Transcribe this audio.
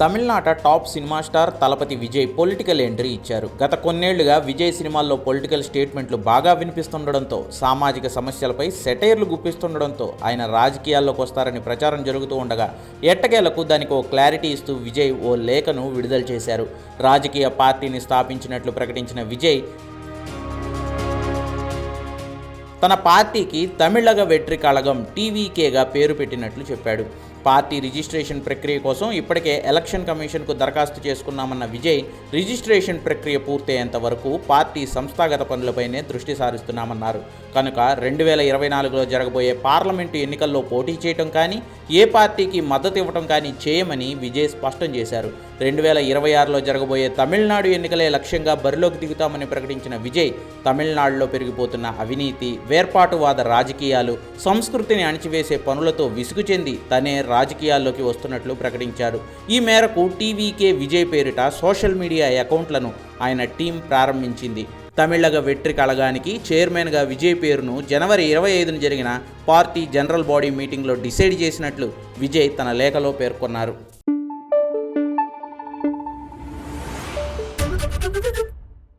తమిళనాట top cinema star Thalapathy Vijay political entry ఇచ్చారు. గత కొన్నేళ్ళుగా విజయ్ సినిమాల్లో పొలిటికల్ స్టేట్మెంట్లు బాగా వినిపిస్తుండడంతో సామాజిక సమస్యలపై సెటైర్లు గుప్పిస్తుండడంతో ఆయన రాజకీయాల్లోకి వస్తారని ప్రచారం జరుగుతూ ఉండగా ఎట్టకేలకు దానికి ఓ క్లారిటీ ఇస్తూ విజయ్ ఓ లేఖను విడుదల చేశారు. రాజకీయ పార్టీని స్థాపించినట్లు ప్రకటించిన విజయ్ తన పార్టీకి తమిళగ వెట్రి కళగం టీవీకేగా పేరు పెట్టినట్లు చెప్పాడు. పార్టీ రిజిస్ట్రేషన్ ప్రక్రియ కోసం ఇప్పటికే ఎలక్షన్ కమిషన్కు దరఖాస్తు చేసుకున్నామన్న విజయ్ రిజిస్ట్రేషన్ ప్రక్రియ పూర్తయ్యేంత వరకు పార్టీ సంస్థాగత పనులపైనే దృష్టి సారిస్తున్నామన్నారు. కనుక రెండు వేల ఇరవై నాలుగులో జరగబోయే పార్లమెంటు ఎన్నికల్లో పోటీ చేయటం కానీ ఏ పార్టీకి మద్దతు ఇవ్వటం కానీ చేయమని విజయ్ స్పష్టం చేశారు. రెండు వేల ఇరవై ఆరులో జరగబోయే తమిళనాడు ఎన్నికలే లక్ష్యంగా బరిలోకి దిగుతామని ప్రకటించిన విజయ్ తమిళనాడులో పెరిగిపోతున్న అవినీతి వేర్పాటువాద రాజకీయాలు సంస్కృతిని అణిచివేసే పనులతో విసుగు చెంది తనే రాజకీయాల్లోకి వస్తున్నట్లు ప్రకటించారు. ఈ మేరకు టీవీకే విజయ్ పేరిట సోషల్ మీడియా అకౌంట్లను ఆయన టీం ప్రారంభించింది. తమిళగ వెట్రి కలగానికి చైర్మన్గా విజయ్ పేరును జనవరి ఇరవై ఐదున జరిగిన పార్టీ జనరల్ బాడీ మీటింగ్లో డిసైడ్ చేసినట్లు విజయ్ తన లేఖలో పేర్కొన్నారు.